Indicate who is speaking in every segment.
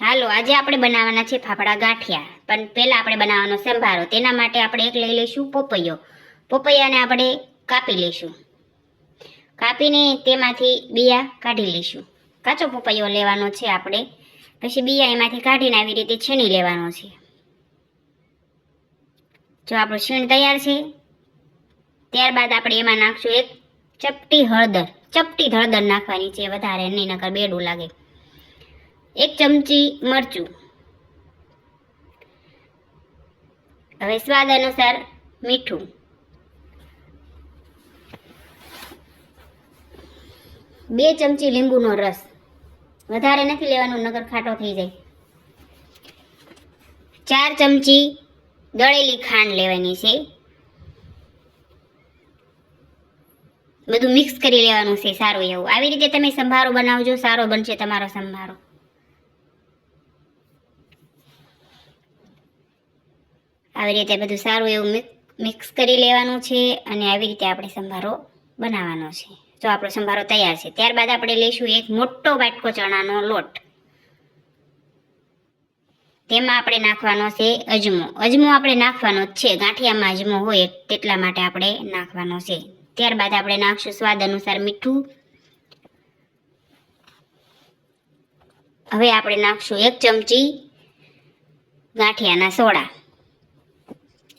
Speaker 1: હાલો, આજે આપણે બનાવવાના છે ફાફડા ગાંઠિયા. પણ પહેલાં આપણે બનાવવાનો સંભારો. તેના માટે આપણે એક લઈ લઈશું પોપૈયો. પોપૈયાને આપણે કાપી લઈશું. કાપીને તેમાંથી બિયા કાઢી લઈશું. કાચો પોપૈયો લેવાનો છે આપણે. પછી બિયા એમાંથી કાઢીને આવી રીતે છીણી લેવાનો છે. જો આપણું છીણ તૈયાર છે, ત્યારબાદ આપણે એમાં નાખશું એક ચપટી હળદર. ચપટી હળદર નાખવાની છે, વધારે નહીં, નકર બેડું લાગે. એક ચમચી મરચું. હવે સ્વાદ અનુસાર મીઠું. બે ચમચી લીંબુનો રસ. વધારે નથી લેવાનું, નગર ખાટો થઈ જાય. ચાર ચમચી દળેલી ખાંડ લેવાની છે. બધું મિક્સ કરી લેવાનું છે, સારું એવું. આવી રીતે તમે સંભારો બનાવજો, સારો બનશે તમારો સંભારો. આવી રીતે બધું સારું એવું મિક્સ કરી લેવાનું છે અને આવી રીતે આપણે સંભારો બનાવવાનો છે. તો આપણો સંભારો તૈયાર છે, ત્યારબાદ આપણે લઈશું એક મોટો વાટકો ચણાનો લોટ. તેમાં આપણે નાખવાનો છે અજમો. અજમો આપણે નાખવાનો જ છે, ગાંઠિયામાં અજમો હોય તેટલા માટે આપણે નાખવાનો છે. ત્યારબાદ આપણે નાખશું સ્વાદ અનુસાર મીઠું. હવે આપણે નાખશું એક ચમચી ગાંઠિયાના સોડા.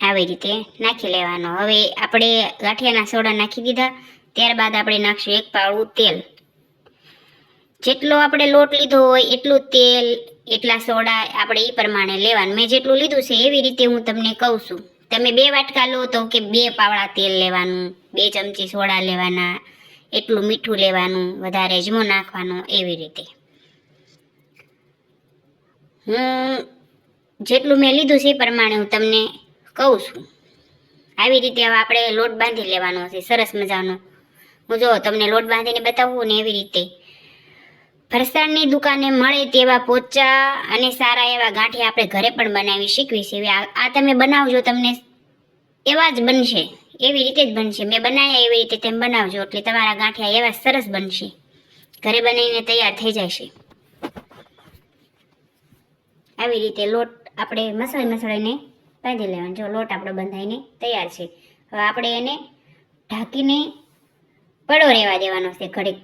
Speaker 1: આવી રીતે નાખી લેવાનો. હવે આપણે ગાંઠિયાના સોડા નાખી દીધા. ત્યારબાદ આપણે નાખશું એક પાવડું તેલ. જેટલો આપણે લોટ લીધો હોય એટલું તેલ, એટલા સોડા આપણે એ પ્રમાણે લેવાનું. મેં જેટલું લીધું છે એવી રીતે હું તમને કહું છું. તમે બે વાટકા લો તો કે બે પાવડા તેલ લેવાનું, બે ચમચી સોડા લેવાના, એટલું મીઠું લેવાનું, વધારે અજમો નાખવાનો એવી રીતે. હું જેટલું મેં લીધું છે એ પ્રમાણે હું તમને કહું છું. આવી રીતે હવે આપણે લોટ બાંધી લેવાનો છે, સરસ મજાનો. હું જો તમને લોટ બાંધીને બતાવું ને એવી રીતે. ફરસાણની દુકાને મળે તેવા પોચા અને સારા એવા ગાંઠિયા આપણે ઘરે પણ બનાવી શીખવીશ એવી આ તમે બનાવજો તમને એવા જ બનશે. એવી રીતે જ બનશે. મેં બનાવ્યા એવી રીતે તેમ બનાવજો. એટલે તમારા ગાંઠિયા એવા સરસ બનશે. ઘરે બનાવીને તૈયાર થઈ જશે. આવી રીતે લોટ આપણે મસળી મસાળીને બાંધી લેવાનો. જો લોટ આપણો બંધાઈને તૈયાર છે. હવે આપણે એને ઢાંકીને પડો રહેવા દેવાનો છે ઘડીક.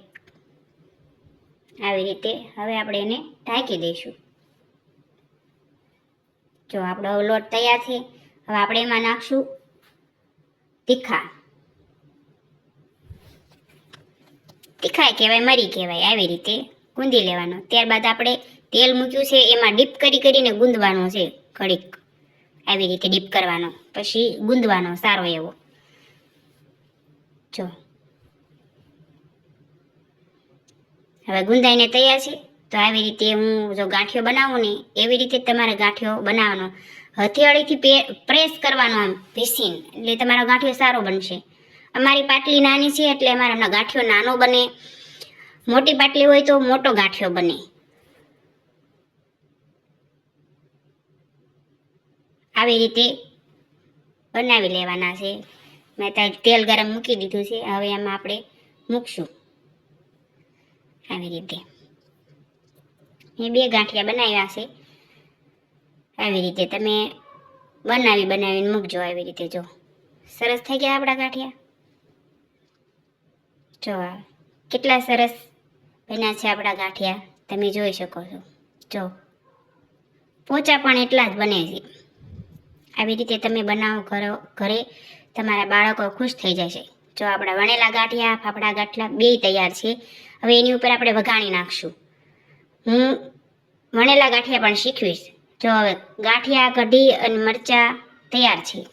Speaker 1: આવી રીતે હવે આપણે એને ઢાંકી દઈશું. જો આપણો લોટ તૈયાર છે, હવે આપણે એમાં નાખશું તીખા. તીખાય કહેવાય, મરી કહેવાય, આવી રીતે ગુંદી લેવાનો. ત્યારબાદ આપણે તેલ મૂક્યું છે, એમાં ડીપ કરી કરીને ગુંદવાનું છે ઘડીક. આવી રીતે ડીપ કરવાનો, પછી ગુંદવાનો સારો એવો. જો. હવે ગુંદાઈને તૈયાર છે, તો આવી રીતે હું જો ગાંઠિયો બનાવું ને, એવી રીતે તમારે ગાંઠિયો બનાવવાનો. હથિયાળીથી પ્રેસ કરવાનો આમ ભીસીને, એટલે તમારો ગાંઠિયો સારો બનશે. અમારી પાટલી નાની છે એટલે અમારા ગાંઠિયો નાનો બને. મોટી પાટલી હોય તો મોટો ગાંઠિયો બને. આવી રીતે બનાવી લેવાના છે. મેં ત્યાં તેલ ગરમ મૂકી દીધું છે. હવે એમાં આપણે મૂકશું. આવી રીતે. મેં બે ગાંઠિયા બનાવ્યા છે. આવી રીતે તમે બનાવી બનાવીને મૂકજો આવી રીતે જો. સરસ થઈ ગયા આપણા ગાંઠિયા? જો કેટલા સરસ બન્યા છે આપણા ગાંઠિયા. તમે જોઈ શકો છો. જો. પોચા પણ એટલા જ બને છે. આવી રીતે તમે બનાવો કરો, ઘરે તમારા બાળકો ખુશ થઈ જશે. જો આપણા વણેલા ગાંઠિયા, ફાફડા ગાંઠલા બે તૈયાર છે, હવે એની ઉપર આપણે વઘાણી નાખશું. હું વણેલા ગાંઠિયા પણ શીખવીશ. જો હવે ગાંઠિયા, કઢી અને મરચાં તૈયાર છે.